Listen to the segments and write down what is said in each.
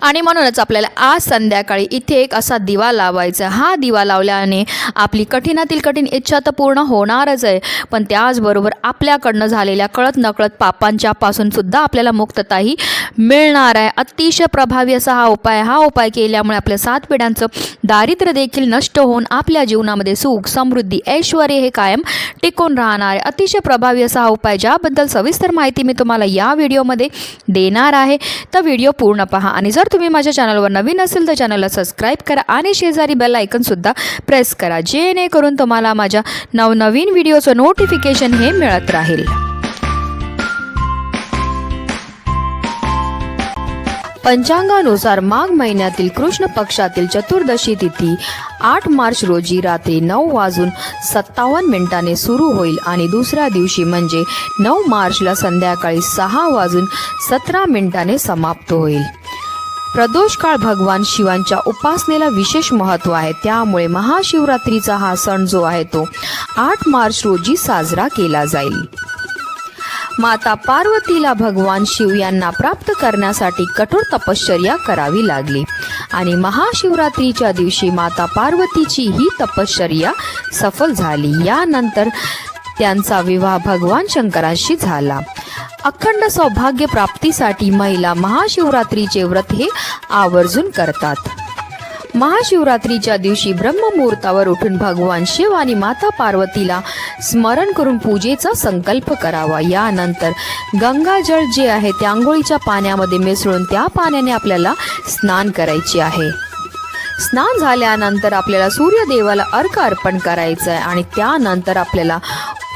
आणि म्हणूनच आपल्याला आज संध्याकाळी इथे एक असा दिवा लावायचा हा दिवा लावल्याने आपली कठीणातील कठीण इच्छा तर पूर्ण होणारच आहे. पण त्याचबरोबर आपल्याकडनं झालेल्या कळत नकळत पापांच्या पासून सुद्धा आपल्याला मुक्तताही मिळणार आहे. अतिशय प्रभावी असा हा उपाय हा उपाय केल्यामुळे आपल्या सात पिढ्यांचं दारिद्र्य देखील नष्ट होऊन आपल्या जीवनामध्ये सुख समृद्धी ऐश्वर हे कायम टिकून राहणार आहे. अतिशय प्रभावी असा हा उपाय ज्याबद्दल सविस्तर माहिती मी तुम्हाला या व्हिडिओमध्ये देणार आहे. तर व्हिडिओ पूर्ण पहा आणि जर तुम्ही माझ्या चॅनलवर नवीन असेल तर चॅनलला सबस्क्राईब करा आणि शेजारी बेल आयकनसुद्धा प्रेस करा जेणेकरून तुम्हाला माझ्या नवनवीन व्हिडिओचं नोटिफिकेशन हे मिळत राहील. पंचांगानुसार माघ महिन्यातील कृष्ण पक्षातील चतुर्दशी तिथी आठ मार्च रोजी रात्री नऊ वाजून सत्तावन्न मिनिटाने सुरू होईल आणि दुसऱ्या दिवशी म्हणजे नऊ मार्चला संध्याकाळी सहा वाजून सतरा मिनिटाने समाप्त होईल. प्रदोष काळ भगवान शिवांच्या उपासनेला विशेष महत्त्व आहे. त्यामुळे महाशिवरात्रीचा हा सण जो आहे तो आठ मार्च रोजी साजरा केला जाईल. माता पार्वतीला भगवान शिव यांना प्राप्त करण्यासाठी कठोर तपश्चर्या करावी लागली. आणि महाशिवरात्रीच्या दिवशी माता पार्वतीची ही तपश्चर्या सफल झाली. यानंतर त्यांचा विवाह भगवान शंकराशी झाला. अखंड सौभाग्य प्राप्तीसाठी महिला महाशिवरात्रीचे व्रत हे आवर्जून करतात. महाशिवरात्रीच्या दिवशी ब्रह्ममुहूर्तावर उठून भगवान शिव आणि माता पार्वतीला स्मरण करून पूजेचा संकल्प करावा. यानंतर गंगाजळ जे आहे ते आंघोळीच्या पाण्यामध्ये मिसळून त्या पाण्याने आपल्याला स्नान करायचे आहे. स्नान झाल्यानंतर आपल्याला सूर्यदेवाला अर्क अर्पण करायचं आहे आणि त्यानंतर आपल्याला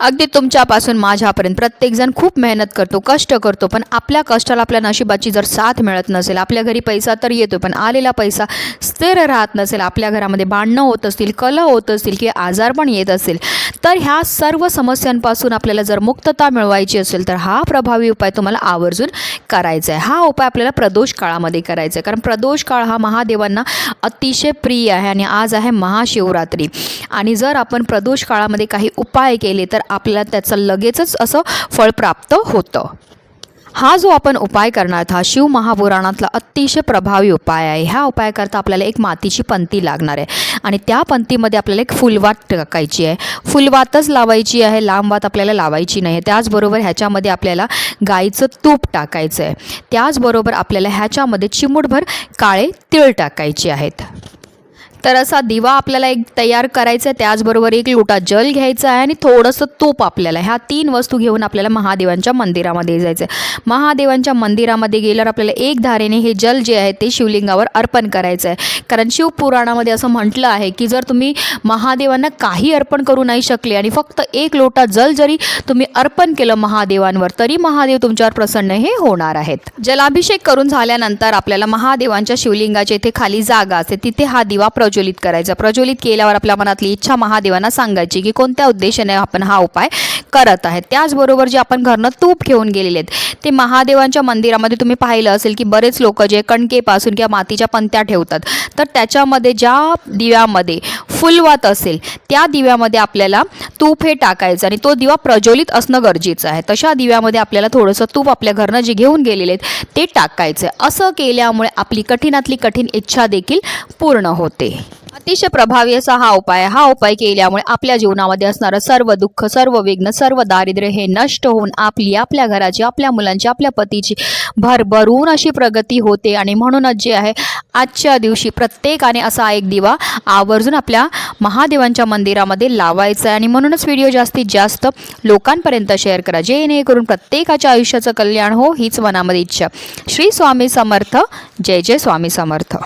अगदी तुमच्यापासून माझ्यापर्यंत. प्रत्येकजण खूप मेहनत करतो कष्ट करतो पण आपल्या कष्टाला आपल्या नशिबाची जर साथ मिळत नसेल आपल्या घरी पैसा तर येतो पण आलेला पैसा स्थिर राहत नसेल आपल्या घरामध्ये भांडणं होत असतील कला होत असतील किंवा आजार पण येत असेल तर ह्या सर्व समस्यांपासून आपल्याला जर मुक्तता मिळवायची असेल तर हा प्रभावी उपाय तुम्हाला आवर्जून करायचा आहे हा उपाय आपल्याला प्रदोष काळामध्ये करायचा आहे कारण प्रदोष काळ हा महादेवांना अतिशय प्रिय आहे आणि आज आहे महाशिवरात्री. आणि जर आपण प्रदोष काळामध्ये काही उपाय केले तर आपल्याला त्याचं लगेचच असं फळ प्राप्त होतं. हा जो आपण उपाय करणार आहोत, हा शिव महापुराणातला अतिशय प्रभावी उपाय आहे. ह्या उपायाकरता आपल्याला एक मातीची पंती लागणार आहे. आणि त्या पंतीमध्ये आपल्याला एक फुलवात टाकायची आहे. फुलवातच लावायची आहे लांब वात आपल्याला लावायची नाही. त्याचबरोबर ह्याच्यामध्ये आपल्याला गाईचं तूप टाकायचं आहे. त्याचबरोबर आपल्याला ह्याच्यामध्ये चिमूटभर काळे तिळ टाकायचे आहेत. तर असा दिवा आपल्याला एक तयार करायचा आहे त्याचबरोबर एक लोटा जल घ्यायचा आहे आणि थोडंसं तूप आपल्याला ह्या तीन वस्तू घेऊन आपल्याला महादेवांच्या मंदिरामध्ये जायचं आहे महादेवांच्या मंदिरामध्ये गेल्यावर आपल्याला एक धारेने हे जल जे आहे ते शिवलिंगावर अर्पण करायचं आहे कारण शिवपुराणामध्ये असं म्हटलं आहे की जर तुम्ही महादेवांना काही अर्पण करू नाही शकले आणि फक्त एक लोटा जल जरी तुम्ही अर्पण केलं महादेवांवर तरी महादेव तुमच्यावर प्रसन्न हे होणार आहेत. जलाभिषेक करून झाल्यानंतर आपल्याला महादेवांच्या शिवलिंगाच्या इथे खाली जागा असते तिथे हा दिवा प्र प्रज्वलित करायचा. प्रज्वलित केल्यावर आपल्या मनातली इच्छा महादेवांना सांगायची की कोणत्या उद्देशाने आपण हा उपाय करत आहे त्याचबरोबर जे आपण घरनं तूप घेऊन गेलेले आहेत ते महादेवांच्या मंदिरामध्ये तुम्ही पाहिलं असेल की बरेच लोक जे कणकेपासून किंवा मातीच्या पंत्या ठेवतात तर त्याच्यामध्ये ज्या दिव्यामध्ये फुलवात असेल त्या दिव्यामध्ये आपल्याला तूप हे टाकायचं आणि तो दिवा प्रज्वलित असणं गरजेचं आहे. तशा दिव्यामध्ये आपल्याला थोडंसं तूप आपल्या घरनं जे घेऊन गेलेले आहेत ते टाकायचं असं केल्यामुळे आपली कठीणातली कठीण इच्छा देखील पूर्ण होते. अतिशय प्रभावी असा हा उपाय हा उपाय केल्यामुळे आपल्या जीवनामध्ये असणारं सर्व दुःख सर्व विघ्न सर्व दारिद्र्य हे नष्ट होऊन आपली आपल्या घराची आपल्या मुलांची आपल्या पतीची भरभरून अशी प्रगती होते. आणि म्हणूनच जे आहे आजच्या दिवशी प्रत्येकाने असा एक दिवा आवर्जून आपल्या महादेवांच्या मंदिरामध्ये लावायचा आहे. आणि म्हणूनच व्हिडिओ जास्तीत जास्त लोकांपर्यंत शेअर करा. जेणेकरून प्रत्येकाच्या आयुष्याचं कल्याण हो हीच मनामध्ये इच्छा. श्री स्वामी समर्थ. जय जय स्वामी समर्थ.